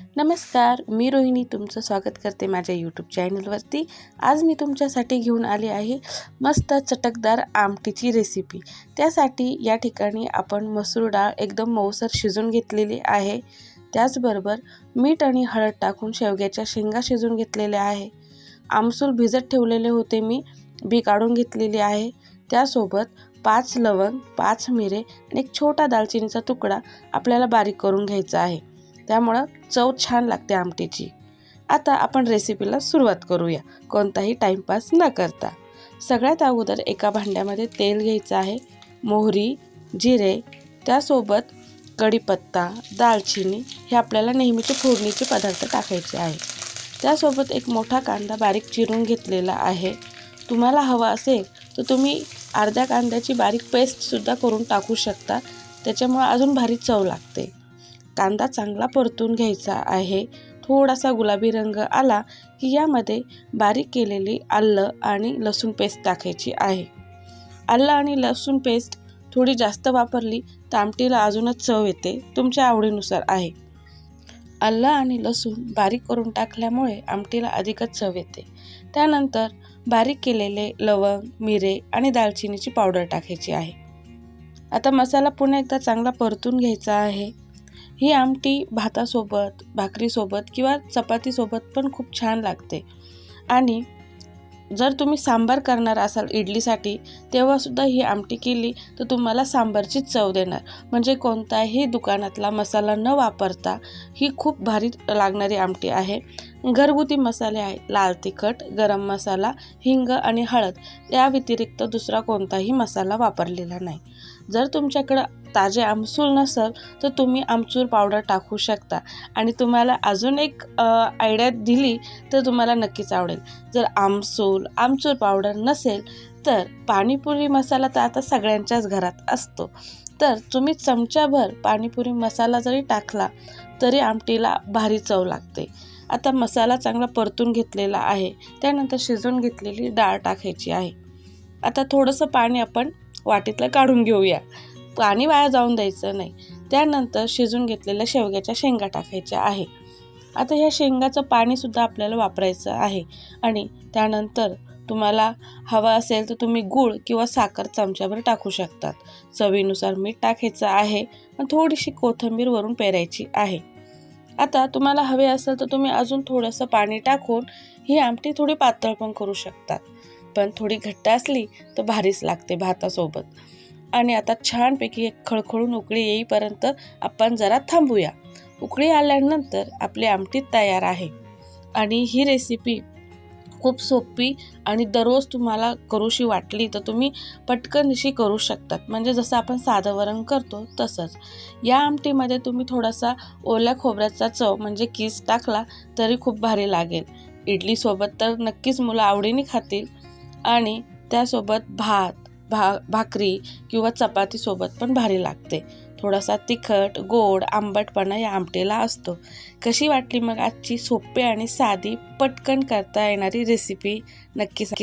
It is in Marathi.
नमस्कार मी रोहिणी तुमचं स्वागत करते माझ्या यूट्यूब चॅनलवरती आज मी तुमच्यासाठी घेऊन आले आहे मस्त चटकदार आमटीची रेसिपी त्यासाठी या ठिकाणी आपण मसूर डाळ एकदम मऊसर शिजून घेतलेली आहे. त्याचबरोबर मीठ आणि हळद टाकून शेवग्याच्या शेंगा शिजून घेतलेल्या आहे. आमसूल भिजत ठेवलेले होते मी बी काढून घेतलेली आहे. त्यासोबत पाच लवंग पाच मिरे आणि एक छोटा दालचिनीचा तुकडा आपल्याला बारीक करून घ्यायचा आहे. त्यामुळं चव छान लागते आमटीची. आता आपण रेसिपीला सुरुवात करूया. कोणताही टाईमपास न करता. सगळ्यात अगोदर एका भांड्यामध्ये तेल घ्यायचं आहे. मोहरी जिरे त्यासोबत कढीपत्ता दालचिनी हे आपल्याला नेहमीचे फोडणीचे पदार्थ टाकायचे आहे. त्यासोबत एक मोठा कांदा बारीक चिरून घेतलेला आहे. तुम्हाला हवा असेल तर तुम्ही अर्ध्या कांद्याची बारीक पेस्टसुद्धा करून टाकू शकता. त्याच्यामुळे अजून भारी चव लागते. कांदा चांगला परतून घ्यायचा आहे. थोडासा गुलाबी रंग आला की यामध्ये बारीक केलेली आलं आणि लसूण पेस्ट टाकायची आहे. आलं आणि लसूण पेस्ट थोडी जास्त वापरली तर आमटीला अजूनच चव येते तुमच्या आवडीनुसार आहे. आलं आणि लसूण बारीक करून टाकल्यामुळे आमटीला अधिकच चव येते. त्यानंतर बारीक केलेले लवंग मिरे आणि दालचिनीची पावडर टाकायची आहे. आता मसाला पुन्हा एकदा चांगला परतून घ्यायचा आहे. ही आमटी भातासोबत भाकरीसोबत किंवा चपातीसोबत पण खूप छान लागते. आणि जर तुम्ही सांबार करणार असाल इडलीसाठी तेव्हासुद्धा ही आमटी केली तर तुम्हाला सांबारचीच चव देणार. म्हणजे कोणताही दुकानातला मसाला न वापरता ही खूप भारी लागणारी आमटी आहे. घरगुती मसाले आहे लाल तिखट गरम मसाला हिंग आणि हळद या व्यतिरिक्त दुसरा कोणताही मसाला वापरलेला नाही. जर तुमच्याकडं ताजे आमसूल नसेल तर तुम्ही आमचूर पावडर टाकू शकता आणि तुम्हाला अजून एक आयडिया दिली तर तुम्हाला नक्कीच आवडेल. जर आमसूल आमचूर पावडर नसेल तर पाणीपुरी मसाला तर आता सगळ्यांच्याच घरात असतो. तर तुम्ही चमच्याभर पाणीपुरी मसाला जरी टाकला तरी आमटीला भारी चव लागते. आता मसाला चांगला परतून घेतलेला आहे. त्यानंतर शिजवून घेतलेली डाळ टाकायची आहे. आता थोडंसं पाणी आपण वाटीतलं काढून घेऊया. पाणी वाया जाऊन द्यायचं नाही. त्यानंतर शिजून घेतलेल्या शेवग्याच्या शेंगा टाकायच्या आहे. आता ह्या शेंगाचं पाणीसुद्धा आपल्याला वापरायचं आहे. आणि त्यानंतर तुम्हाला हवा असेल तर तुम्ही गूळ किंवा साखर चमच्याभर टाकू शकतात. चवीनुसार मीठ टाकायचं आहे. आणि थोडीशी कोथिंबीर वरून पेरायची आहे. आता तुम्हाला हवे असेल तर तुम्ही अजून थोडंसं पाणी टाकून ही आमटी थोडी पातळ पण करू शकतात. पण थोडी घट्ट असली तर भारीच लागते भातासोबत. आणि आता छानपैकी एक खळखळून उकळी येईपर्यंत आपण जरा थांबूया. उकळी आल्यानंतर आपली आमटी तयार आहे. आणि ही रेसिपी खूप सोपी आणि दररोज तुम्हाला करूशी वाटली तर तुम्ही पटकन अशी करू शकतात. म्हणजे जसं आपण साधं वरण करतो तसंच. या आमटीमध्ये तुम्ही थोडासा ओल्या खोबऱ्याचा चव म्हणजे किस टाकला तरी खूप भारी लागेल. इडलीसोबत तर नक्कीच मुलं आवडीने खातील आणि त्यासोबत भात भा भाकरी किंवा चपातीसोबत पण भारी लागते. थोडासा तिखट गोड आंबटपणा या आमटेला असतो. कशी वाटली मग आजची सोपी आणि साधी पटकन करता येणारी रेसिपी नक्कीच